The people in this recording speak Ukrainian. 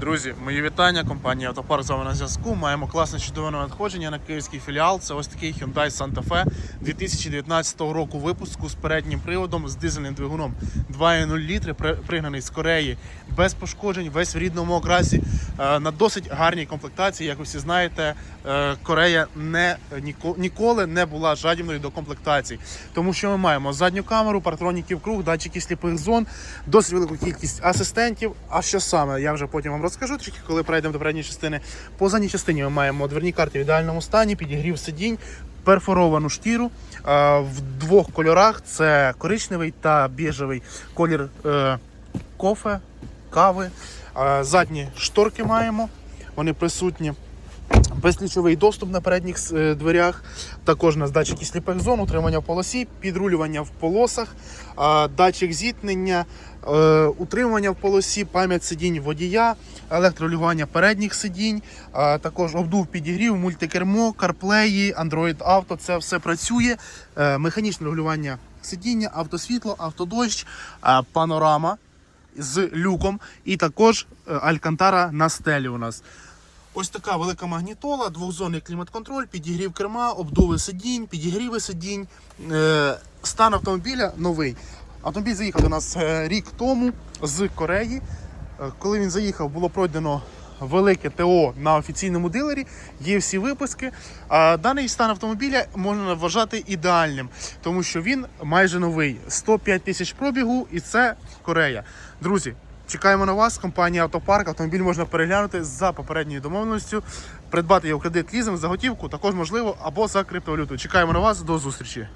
Друзі, мої вітання. Компанія Автопарк з вами на зв'язку. Маємо класне чудове надходження на київський філіал. Це ось такий Hyundai Santa Fe 2019 року випуску з переднім приводом з дизельним двигуном 2,0 літри, пригнаний з Кореї, без пошкоджень, весь в рідному окрасі, е, на досить гарній комплектації. Як ви всі знаєте, е, Корея не ніколи не була жадібною до комплектацій. Тому що ми маємо задню камеру, партроніків круг, датчики сліпих зон, досить велику кількість асистентів. А що саме, я вже потім вам розкажу, трішки, коли пройдемо до передньої частини. По задній частині ми маємо дверні карти в ідеальному стані, підігрів сидінь, перфоровану шкіру в двох кольорах: це коричневий та біжевий колір е, кофе, кави. Задні шторки маємо, вони присутні. Безключовий доступ на передніх е, дверях, також на датчики сліпих зон, утримання в полосі, підрулювання в полосах, датчик зіткнення, е, утримання в полосі, пам'ять сидінь водія, електролювання передніх сидінь, також обдув підігрів, мультикермо, CarPlay, Android Auto, це все працює. Е, Механічне регулювання сидіння, автосвітло, автодощ, панорама з люком і також алькантара на стелі у нас. Ось така велика магнітола, двохзонний клімат-контроль, підігрів керма, обдуви сидінь, підігріви сидінь. Е, Стан автомобіля новий. Автомобіль заїхав до нас е, рік тому з Кореї. Е, Коли він заїхав, було пройдено велике ТО на офіційному дилері. Є всі випуски. А даний стан автомобіля можна вважати ідеальним, тому що він майже новий. 105 тисяч пробігу, і це Корея. Друзі, Чекаємо на вас, компанія Автопарк. Автомобіль можна переглянути за попередньою домовленістю, придбати його в кредит лізинг за готівку, також можливо, або за криптовалюту. Чекаємо на вас, до зустрічі.